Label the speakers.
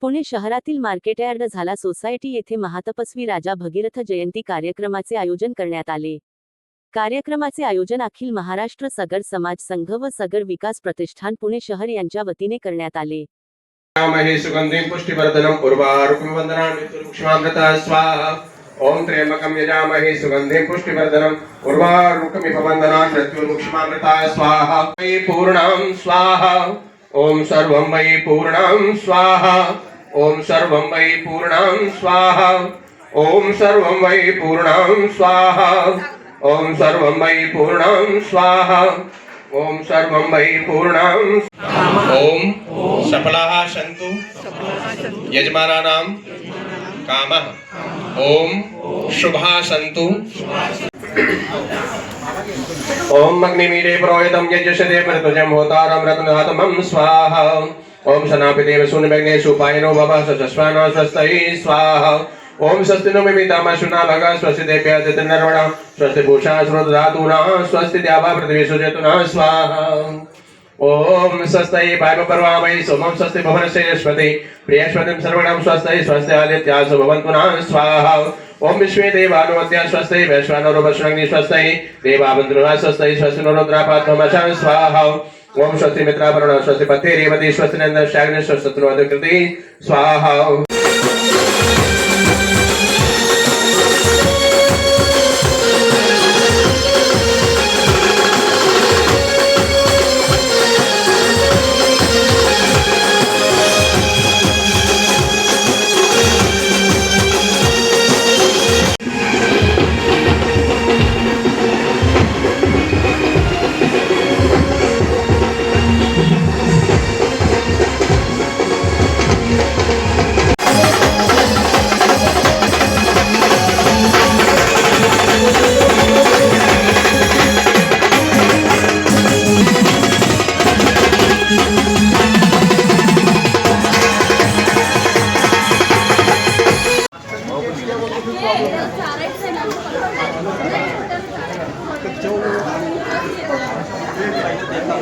Speaker 1: पुणे शहरातील market yard झाला society येथे महातपस्वी राजा भगीरथ जयंती कार्यक्रमाचे आयोजन करण्यात आले. कार्यक्रमाचे आयोजन अखिल महाराष्ट्र सगर समाज संघ व सगर विकास प्रतिष्ठान पुणे शहर यांच्या वतीने करण्यात आले.
Speaker 2: ओम त्र्यंबकम पुष्टिवर्धनम् उर्वारुकमिवन्दनान् मृत्युर्मुक्षमामृता स्वाहा। ॐ त्र्यम्बकं यजामहे सुगन्धिं पुष्टिवर्धनम् उर्वारुकमिवन्दनान् मृत्युर्मुक्षमामृता स्वाहा। वै पूर्णां स्वाहा। ॐ सर्वं मयि पूर्णां स्वाहा। ॐ सर्वं वै पूर्णां स्वाहा। ॐ सर्वं वै पूर्णां स्वाहा। ॐ सर्वं वै पूर्णां स्वाहा। ॐ सर्वं वै पूर्णां ॐ सफलाः सन्तु। यजमानानां कामः। ॐ शुभाः सन्तु। ॐ अग्निमीडे पुरोहितं यजशते प्रतिजं होतारं रत्नधातमं स्वाहा। ॐ सनापिदेव शून्यमग्ने सुपायनो भव सस्वानो स्वस्तै, स्वाहा। ॐ स्वस्ति नो मिमितामशुना भग, स्वस्ति देव्य दितनर्वण स्वस्ति भूषा श्रोतधातूना स्वस्ति द्यावा पृथिवी सुजतुना स्वाहा। ॐ स्वस्ति पायमपर्वामयि सोमं स्वस्ति भुवनस्य यस्पति प्रियस्पतिं सर्वणं स्वस्ति स्वस्ति आदित्यासु भवन्तु नः स्वाहा। ॐ विश्वे देवानुमत्या स्वस्ति वैश्वानरोपश्रग्नि स्वस्ति, देवाबन्धुनः स्वस्ति स्वस्ति नो रुद्रापात्ममशः स्वाहा। ಓಂ ಸ್ವಸ್ತಿ ಮಿತ್ರಾಭರಣ ಸ್ವಸ್ತಿ ಪತ್ತೆ ರೇವತಿ ಸ್ವಸ್ತಿನಂದ ಶಾಗ್ನೇಶ್ವರ ಶತ್ರು ಅಧಿಕೃತಿ ಸ್ವಾಹ